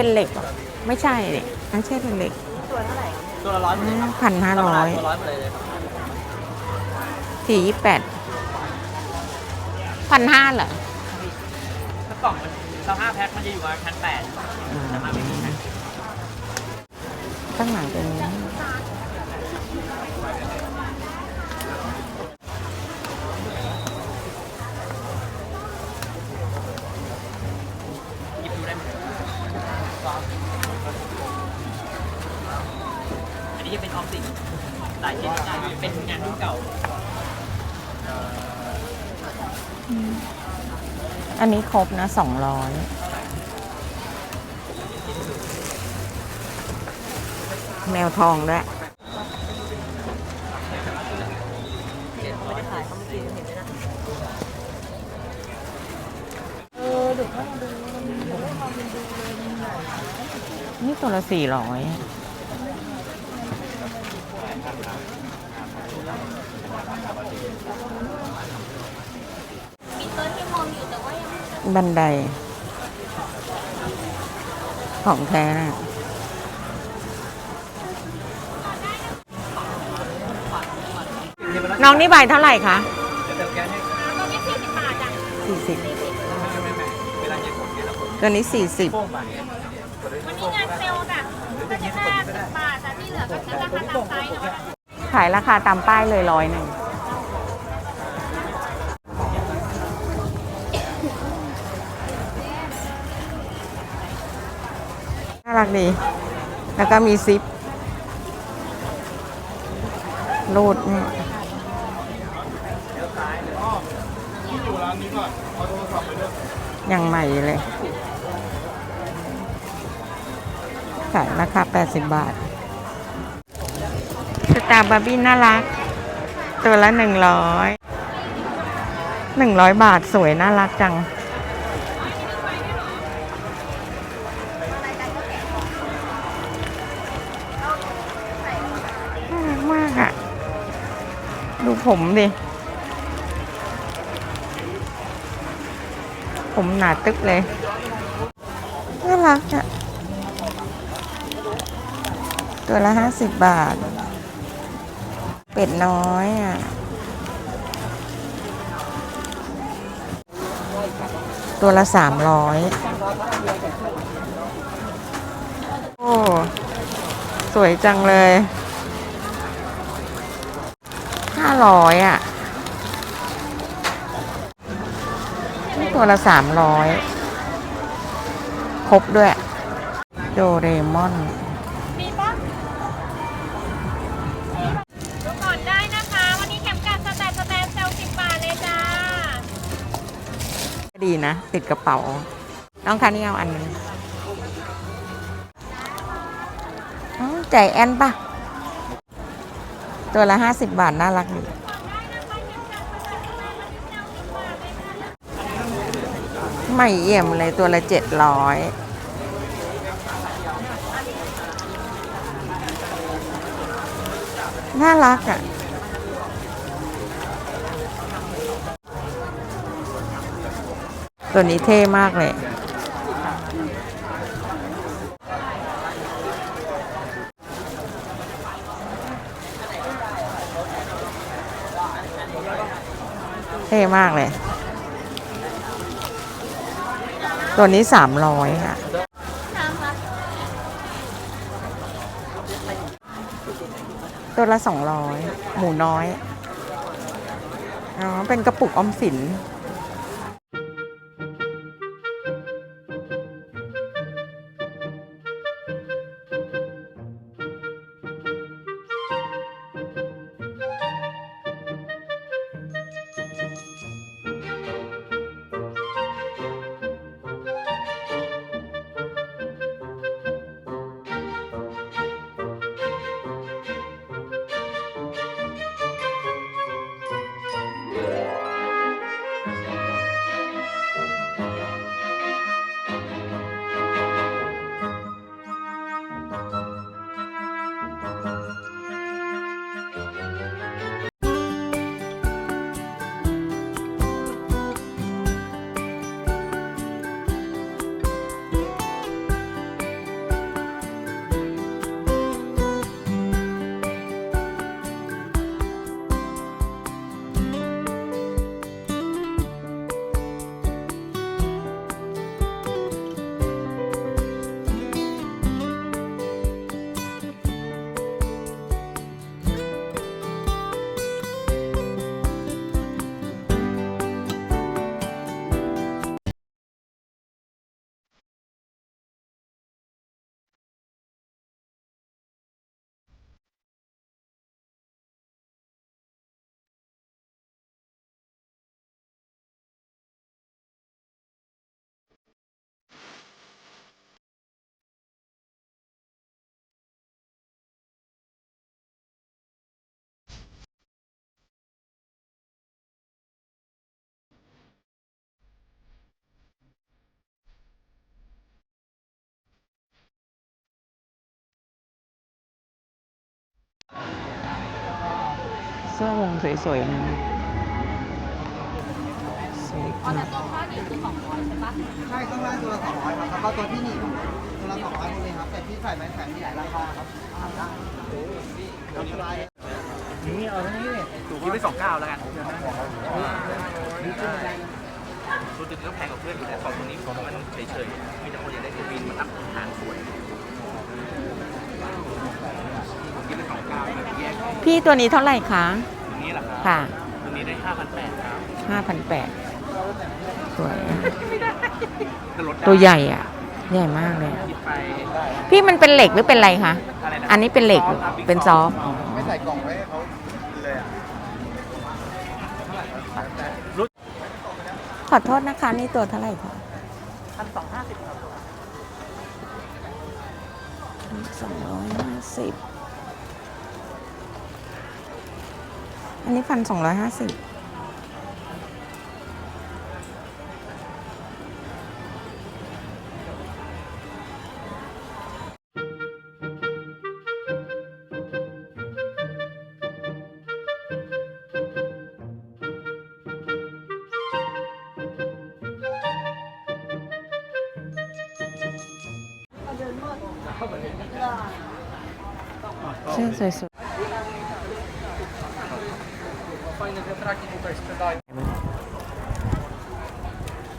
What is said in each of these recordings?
เป็นเหล็กเหรอไม่ใช่เนี่ยไม่ใช่เป็นเหล็กตัวละร้อยหมดเลยครับพันห้าร้อยตัวร้อยหมดเลยเลยครับสี่ยี่แปดพันห้าเหรอถ้ากล่องมันสภาพแพ็คมันจะอยู่ประมาณพันแปดแต่มาไม่มีนะข้างหลังเป็น เป็นงานรุ่เก่า อันนี้ครบนะสองร้อยแมวทองด้วยนี่ตัวละสี่ร้อย บันได ของแท้นะน้องนี่ใบเท่าไหร่คะจะเติมแก๊สให้ตอนนี้สี่สิบบาทจ้ะสี่สิบไม่ไม่ไม่เวลาเย็นคนเย็นแล้วคนตัวนี้สี่สิบโป้งไปวันนี้งานเซลล์จ้ะก็จะแค่สิบบาทแต่ที่เหลือก็คือราคาตามไซส์เนาะขายราคาตามป้ายเลยร้อยหนึ่ง รักดี แล้วก็มีซิปรูดเนี่ยยังใหม่เลย ขายราคา 80 บาท สตาร์บาร์บี้น่ารัก ตัวละหนึ่งร้อยหนึ่งร้อยบาทสวยน่ารักจัง ผมดิ ผมหนาตึ๊กเลย น่ารักอะตัวละห้าสิบบาท เป็ดน้อยอะตัวละสามร้อยโอ้ สวยจังเลย ห้าร้อยอะนี่ตัวละสามร้อยครบด้วย โดเรมอนมีปะดูก่อนได้นะคะ วันนี้แคมการ์ดสแตนสแตนเซลล์สิบบาทเลยจ้า ดีนะ ติดกระเป๋า น้องคะนี่เอาอันหนึงอ๋อใจแอนปะ ตัวละห้าสิบบาท น่ารักดีไม่เอี่ยมเลยตัวละเจ็ดร้อยน่ารักอะ ตัวนี้เท่มากเลย เท่มากเลย ตัวนี้สามร้อยค่ะ ตัวละสองร้อยหมูน้อย อ๋อ เป็นกระปุกออมสิน สื้อวงสวยๆนะสวยอ๋อมาแต่กตัวข้อนี่คือของร้อยใช่ปะใช่ต้องได้ตัวละสองร้อยครับแล้วก็ตัวที่หนีบตัวละสองร้อยหมดเลยครับ แต่ที่ใส่ไม้แข็งมีหลายราคาครับทำได้ครับสบายนี่เอาทั้งนี้เลยคิดไปสองเก้าแล้วกันตัวตึกก็แพงกว่าเพื่อนอยู่แต่ของตัวนี้ของมันเฉยๆมีแต่คนอยากได้ตัวบินมันอัพหางสวยผมคิดไปสองเก้าแยก พี่ตัวนี้เท่าไหร่คะตรงนี้แหละครับค่ะตรงนี้ได้ห้าพันแปดครับห้าพันแปดสวยอะก็ลดได้ตัวใหญ่อะ ใหญ่มากเลยคิดไปพี่มันเป็นเหล็กหรือเป็นอะไรคะ อะไรนะอันนี้เป็นเหล็ก เป็นซอฟต์อ๋อไม่ใส่กล่องไว้ให้เขาเลยอะขอโทษนะคะ นี่ตัวเท่าไหร่คะพันสองห้าสิบครับสองร้อยห้าสิบ อันนี้พันสองร้อยห้าสิบ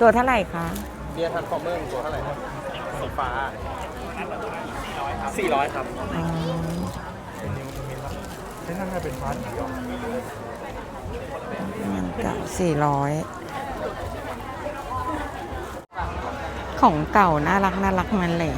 ตัวเท่าไหร่คะเบียร์ทันฟอร์เมอร์ตัวเท่าไหร่ครับสีฟ้าสี่ร้อยครับอ๋อใช้นั่นน่าเป็นฟ้าสีดเงินเก่าสี่ร้อยของเก่าน่ารักน่ารักมันเลย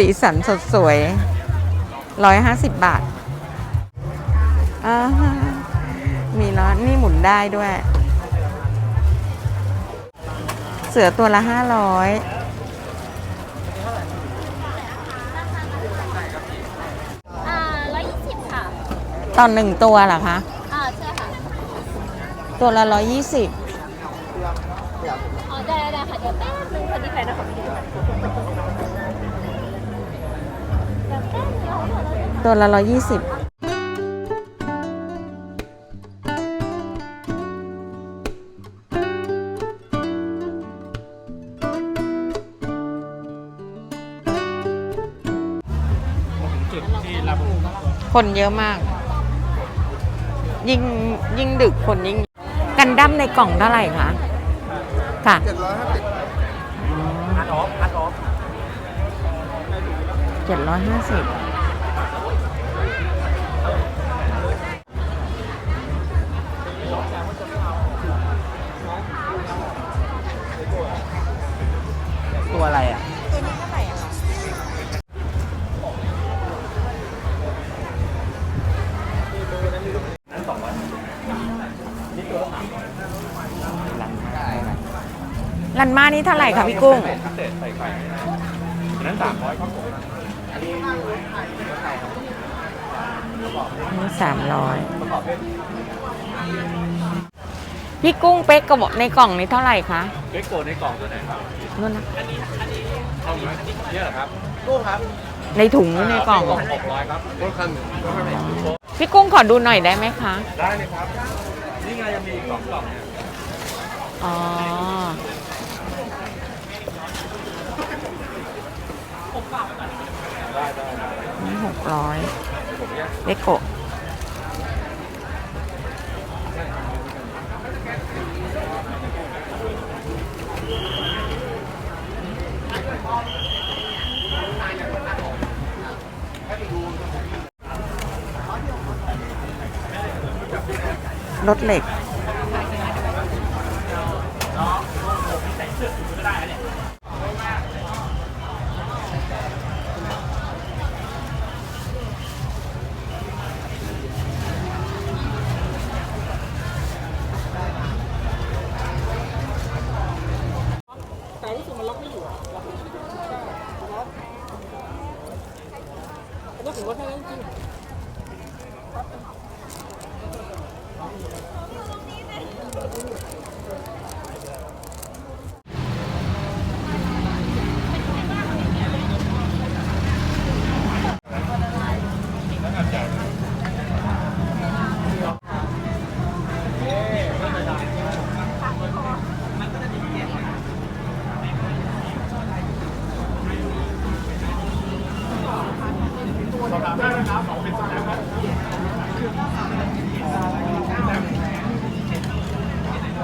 สีสันสดสวยร้อยห้าสิบบาทอ่าฮะมีล้อนี่หมุนได้ด้วย เสือตัวละห้าร้อยอ่าร้อยยี่สิบค่ะตอนหนึ่งตัวเหรอคะอ่าใช่ค่ะ ตัวละร้อยยี่สิบอ๋อได้ได้ได้ค่ะ เดี๋ยวแป๊บนึงพอดีแฟนนะขอไปดูเดี๋ยวแป๊บเดียวขอเราจะ ตัวละร้อยยี่สิบจุดที่รับคนเยอะมาก ยิ่งยิ่งดึกคนยิ่ง กันดั้มในกล่องเท่าไหร่คะ ค่ะเจ็ดร้อยห้าสิบอัดออฟอัดออฟเจ็ดร้อยห้าสิบ ตัวอะไรอะรันมานี่เท่าไหร่คะพี่กุ้ง พิเศษใส่ไข่นั้นสามร้อยครับผมนี่สามร้อย พี่กุ้งเป๊กกระบอกในกล่องนี้เท่าไหร่คะเล็กโกในกล่องตัวไหนครับนู่นนะเอาไหมเนี่ยเหรอครับกู้ครับในถุงหรือในกล่อง หกร้อยครับรถคันหนึ่งพี่กุ้งขอดูหน่อยได้ไหมคะ ได้เลยครับ นี่ไงยังมีอีกสองกล่องเนี่ยอ๋อ ได้ได้ได้นี่หกร้อยผมแยกเลโกะ รถเหล็ก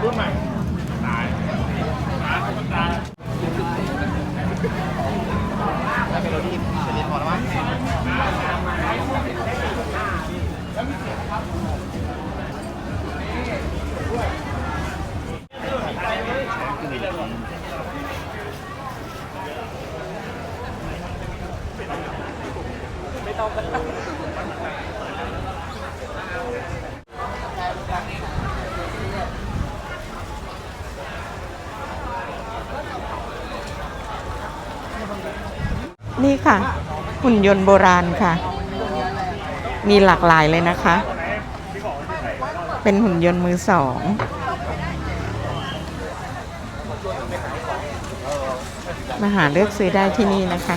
Bước. นี่ค่ะ หุ่นยนต์โบราณค่ะ มีหลากหลายเลยนะคะ เป็นหุ่นยนต์มือสองมาหาเลือกซื้อได้ที่นี่นะคะ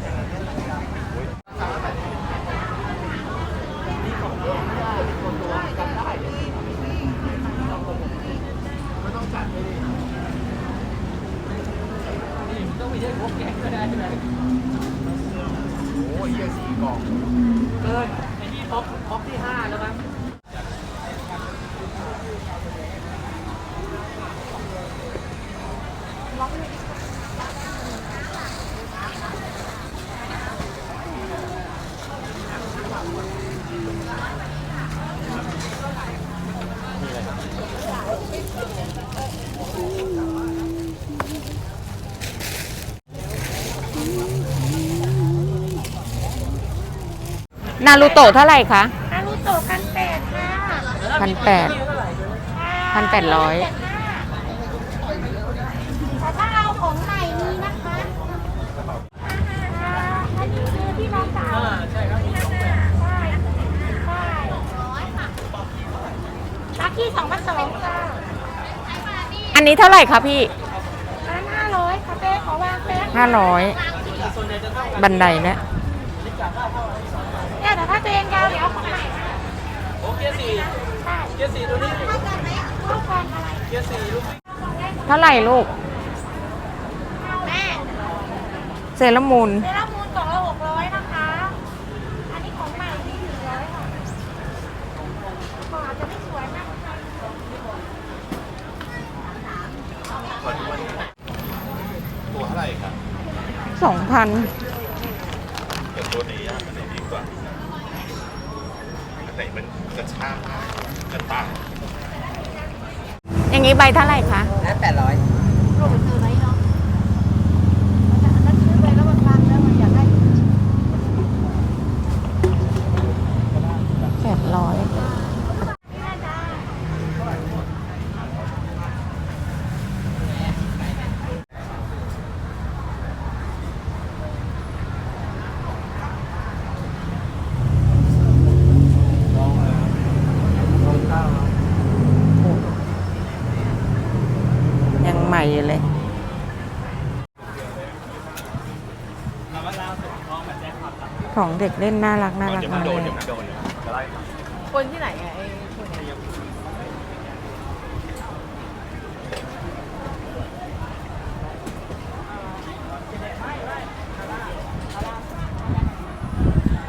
เกินไอ้นี่ท็อปท็อปที่ห้าแล้วมั้ง นารูโตะเท่าไหร่คะนารูโตะกันแปดค่ะพันแปดพันแปดร้อยแต่ถ้าเอาของใหม่มีนะคะอันนี้คือที่น้องสาวใช่ครับใช่ใช่ลักกี้สองพันสองค่ะอันนี้เท่าไหร่คะพี่ร้านห้าร้อยค่ะเป้ขอวางเป้ห้าร้อยบันไดเนี่ยเนี่ยแต่ถ้าตัวเองยาวเดี๋ยวเอาของใหม่มาโอเกียร์สี่ใช่เกียร์สี่ตัวนี้เข้ากันอะไรเกียร์สี่ลูกเท่าไหร่ลูกแม่เซรามูนเซรามูนกล่องละหกร้อยนะคะ อันนี้ของใหม่ที่หนึ่งร้อยค่ะกล่องอาจจะไม่สวยมากตัวเท่าไหร่ครับสองพันแต่ตัวไหนยากอันไหนดีกว่าอัน ไหนมันจะช้ามากจะต่างอย่างนี้ใบเท่าไหร่คะและแปดร้อยแป ม่อยู่เลยของเด็กเล่นน่ารักน่ารักเดี๋ยวมามันกโดนเลเดี๋ยยวมันโดนจะไล่คนที่ไหนอะไอ้คนไหน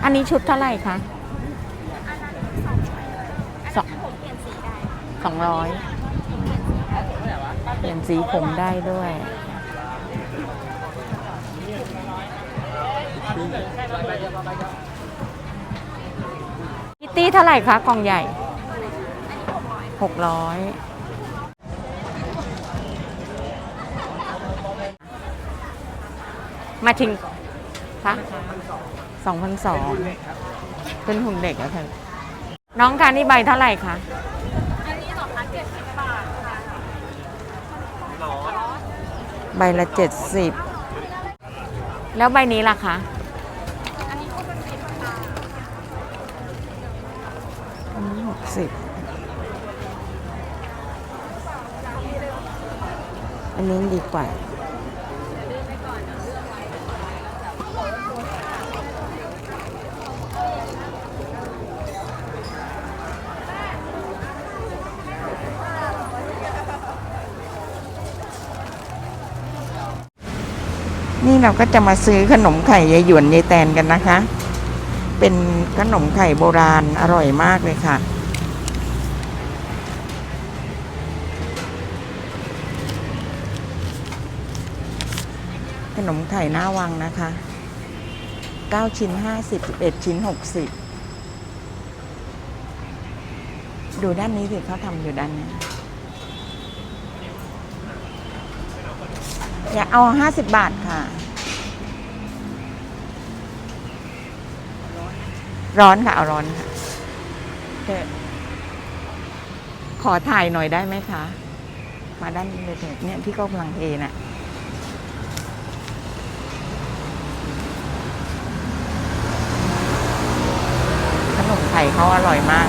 อันนี้ชุดเท่าไหร่คะสองสองร้อย เปลี่ยนสีผมได้ด้วย คิตตี้เท่าไหร่คะกล่องใหญ่ หกร้อยมาถึงคะสองพันสองเป็นหุ่นเด็กอะค่ะ น้องทานนี่ใบเท่าไหร่คะ ใบละเจ็ดสิบแล้วใบนี้ล่ะคะอันนี้ก็เป็นสิบค่ะอันนี้หกสิบอันนี้ดีกว่า นี่เราก็จะมาซื้อขนมไข่ยายหยวนยายแตนกันนะคะ เป็นขนมไข่โบราณอร่อยมากเลยค่ะ ขนมไข่หน้าวังนะคะ 9 ชิ้น 50 11 ชิ้น 60 ดูด้านนี้สิเขาทำอยู่ด้านนี้ อยากเอา50บบาทค่ะ ร้อนค่ะ เอาร้อนค่ะเดี๋ยวขอถ่ายหน่อยได้ไหมคะ มาด้านนี้เลยเถอะเนี่ยที่เขากำลังเทน่ะขนมไข่เขาอร่อยมาก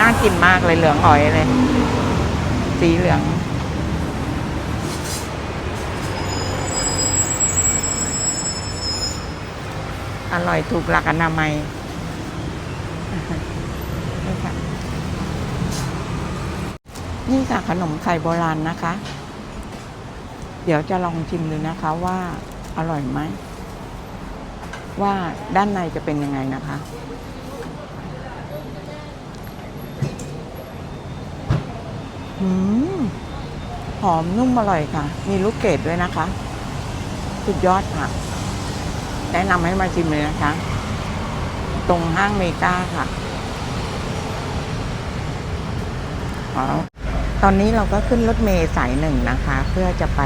น่ากินมากเลยเหลืองอ่อยเลย สีเหลือง อร่อยถูกหลักอนามัยนี่ค่ะนี่ค่ะขนมไข่โบราณนะคะ เดี๋ยวจะลองชิมดูนะคะว่าอร่อยไหม ว่าด้านในจะเป็นยังไงนะคะอืม หอมนุ่มอร่อยค่ะ มีลูกเกดด้วยนะคะ สุดยอดค่ะ แนะนำให้มาชิมเลยนะคะ ตรงห้างเมกาค่ะตอนนี้เราก็ขึ้นรถเมล์สายหนึ่งนะคะ เพื่อจะไป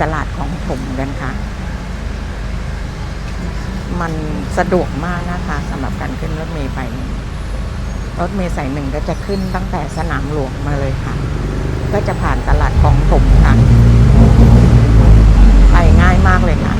ตลาดของถมกันค่ะ มันสะดวกมากนะคะสำหรับการขึ้นรถเมล์ไปรถเมล์สายหนึ่งก็จะขึ้นตั้งแต่สนามหลวงมาเลยค่ะ ก็จะผ่านตลาดของถมค่ะ ไปง่ายมากเลยค่ะ